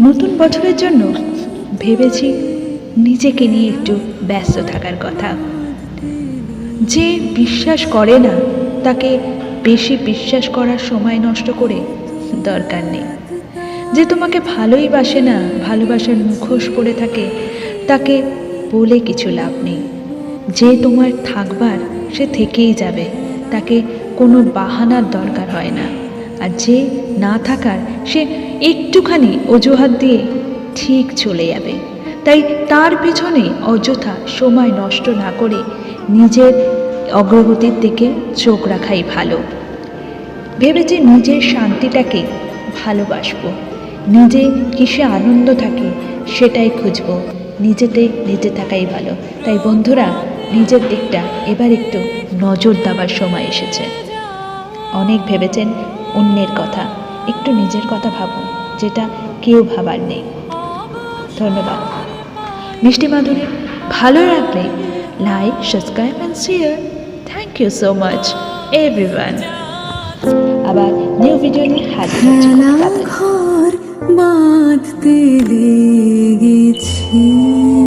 নতুন বছরের জন্য ভেবেছি নিজেকে নিয়ে একটু ব্যস্ত থাকার কথা। যে বিশ্বাস করে না, তাকে বেশি বিশ্বাস করার সময় নষ্ট করে দরকার নেই। যে তোমাকে ভালোই বাসে না, ভালোবাসার মুখোশ পরে থাকে, তাকে বলে কিছু লাভ নেই। যে তোমার থাকবার, সে থেকেই যাবে, তাকে কোনো বাহানার দরকার হয় না। আর যে না থাকার, সে একটুখানি অজুহাত দিয়ে ঠিক চলে যাবে। তাই তার পেছনে অযথা সময় নষ্ট না করে নিজের অগ্রগতির দিকে চোখ রাখাই ভালো। ভেবেছি নিজের শান্তিটাকে ভালোবাসবো। নিজে কিসে আনন্দ থাকে সেটাই খুঁজবো। নিজেতে নিজে থাকাই ভালো। তাই বন্ধুরা, নিজের দিকটা এবার একটু নজর দেওয়ার সময় এসেছে। অনেক ভেবেছেন অন্যের কথা। একটু নিজের কথা ভাবুন যেটা কেউ ভাবার নেই। ধন্যবাদ। মিষ্টি মাধুরী ভালো লাগলে like subscribe and share thank you so much everyone আবার নিউ ভিডিও নিয়ে হাজির